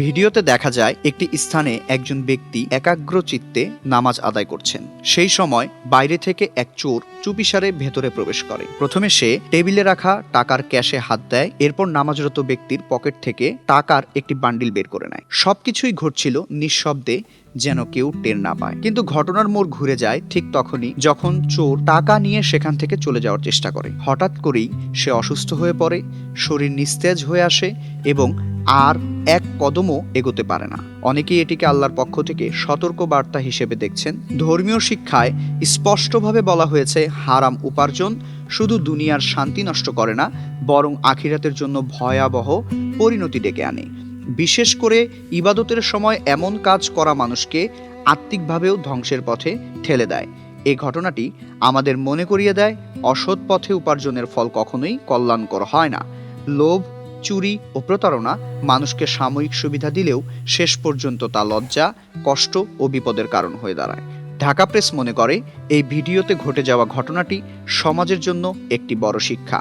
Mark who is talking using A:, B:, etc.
A: ভিডিওতে দেখা যায়, একটি স্থানে একজন ব্যক্তি একাগ্র চিত্তে নামাজ আদায় করছেন। সেই সময় বাইরে থেকে এক চোর চুপিসারে ভেতরে প্রবেশ করে। প্রথমে সে টেবিলে রাখা টাকার ক্যাশে হাত দেয়, এরপর নামাজরত ব্যক্তির পকেট থেকে টাকার একটি বান্ডিল বের করে নেয়। সবকিছুই ঘটছিল নিঃশব্দে যেন কেউ টের না পায়। কিন্তু ঘটনার মোড় ঘুরে যায় ঠিক তখনই যখন চোর টাকা নিয়ে সেখান থেকে চলে যাওয়ার চেষ্টা করে। হঠাৎ করেই সে অসুস্থ হয়ে পড়ে, শরীর নিস্তেজ হয়ে আসে এবং আর এক কদমও এগোতে পারে না। অনেকেই এটিকে আল্লাহর পক্ষ থেকে সতর্ক বার্তা হিসেবে দেখছেন। ধর্মীয় শিক্ষায় স্পষ্টভাবে বলা হয়েছে, হারাম উপার্জন শুধু দুনিয়ার শান্তি নষ্ট করে না, বরং আখিরাতের জন্য ভয়াবহ পরিণতি ডেকে আনে। বিশেষ করে ইবাদতের সময় এমন কাজ করা মানুষকে আত্মিকভাবেও ধ্বংসের পথে ঠেলে দেয়। এ ঘটনাটি আমাদের মনে করিয়ে দেয়, অসৎ পথে উপার্জনের ফল কখনোই কল্যাণকর হয় না। লোভ, চুরি ও প্রতারণা মানুষকে সাময়িক সুবিধা দিলেও শেষ পর্যন্ত তা লজ্জা, কষ্ট ও বিপদের কারণ হয়ে দাঁড়ায়। ঢাকা প্রেস মনে করে, এই ভিডিওতে ঘটে যাওয়া ঘটনাটি সমাজের জন্য একটি বড় শিক্ষা।